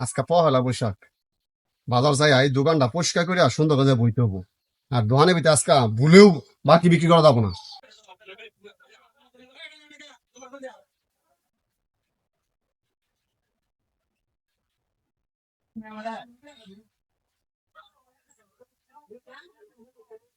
আজকে পহেলা বৈশাখ। বাজার যাই দোকানটা পরিষ্কার করে আর সুন্দর করে বইতে হব আর দোকানে ভিতরে আজকে ভুলেও বাকি বিক্রি করা যাব না। দোস্ত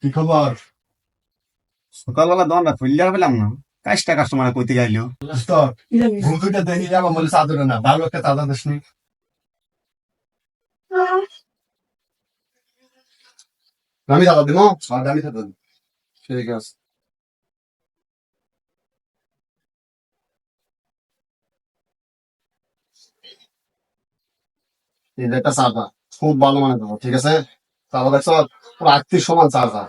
কি খবর? সকালবেলা দোকানটা খুললে পেলাম না। কাজটা কাস্টমার কইতে দোস্ত দেখি যাব বলে চাদর না ভালো একটা চাদর দিস আমি দাদা দিব আর দামি চাদর দিবো। ঠিক আছে। একটা চার্জার খুব ভালো মানে দেবো ঠিক আছে? তারপর দেখছ পুরো আত্মীয় সমান চার্জার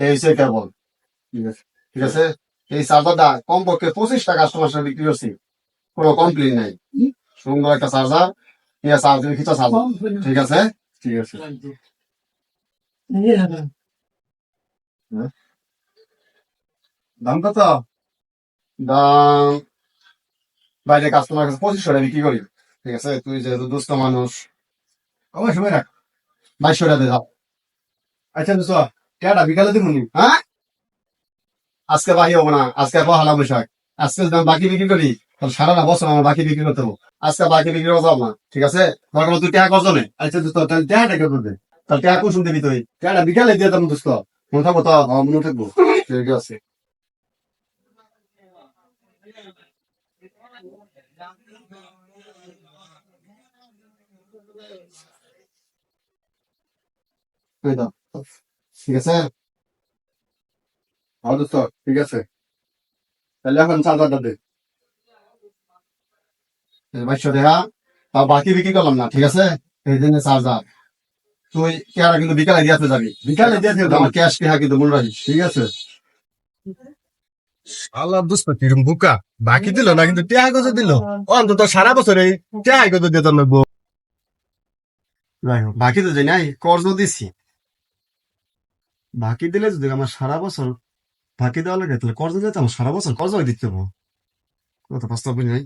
এই হচ্ছে কেবল। ঠিক আছে? ঠিক আছে? এই চার্জারটা কমপক্ষে পঁচিশ টাকা কাস্টমার সাথে বিক্রি করছি। কোনো কমপ্লেন নাই। সুন্দর একটা চার্জার ঠিক আছে কিছু চার্জার ঠিক আছে? ঠিক আছে। দাম কত? দাম বাইরে কাস্টমার কাছে পঁচিশশো টাকা বিক্রি করি। ঠিক আছে? তুই যেহেতু দুস্থ মানুষ। আমার সময় রাখ। বাইশশো টাকা দাও। আচ্ছা দোস্ত কেডা বিকালে দিব নি? হ্যাঁ? আজকে বাকি হব না। আজকে পহালা বৈশাখ আজকে যদি বাকি বিক্রি করি তাহলে সারাটা বছর আমার বাকি বিক্রি করতে হব। আজকে বাকি বিক্রি করতে হবে না ঠিক আছে? দরকার তুই টাকা কত নে আচ্ছা দোস্ত তাহলে টাকাটা কে করবে তাহলে টাকা কুসুম দিবি তুই? কেডা বিকালে দিয়ে দাম দোস্ত মনে থাকব তো? হ্যাঁ মনে থাকব। ঠিক আছে। দাও। ঠিক আছে? হ্যাঁ দোস্ত ঠিক আছে। তাহলে এখন চার্জারটা দে। টাকা। তা বাকি বিক্রি করলাম না ঠিক আছে? এই জন্য চার্জার তুই কেয়ারা কিন্তু বিকালে দিয়াতে যাবি। বিকালে আমার ক্যাশ টেহা কিন্তু মনে রাখিস ঠিক আছে? আল্লাহ দোস্ত কিরম বুকা। বাকি দিল না কিন্তু টেহা গজ দিল? অন্তত সারা বছর টেহা গজ দিয়ে তোর বাকি তো যাই নাই কর্জ দিছি। বাকি দিলে যদি আমার সারা বছর বাকি দেওয়া লাগে, তাহলে কর্জ দিলে আমার সারা বছর কর্জ দিতে হব কথা প্রস্তাব নাই।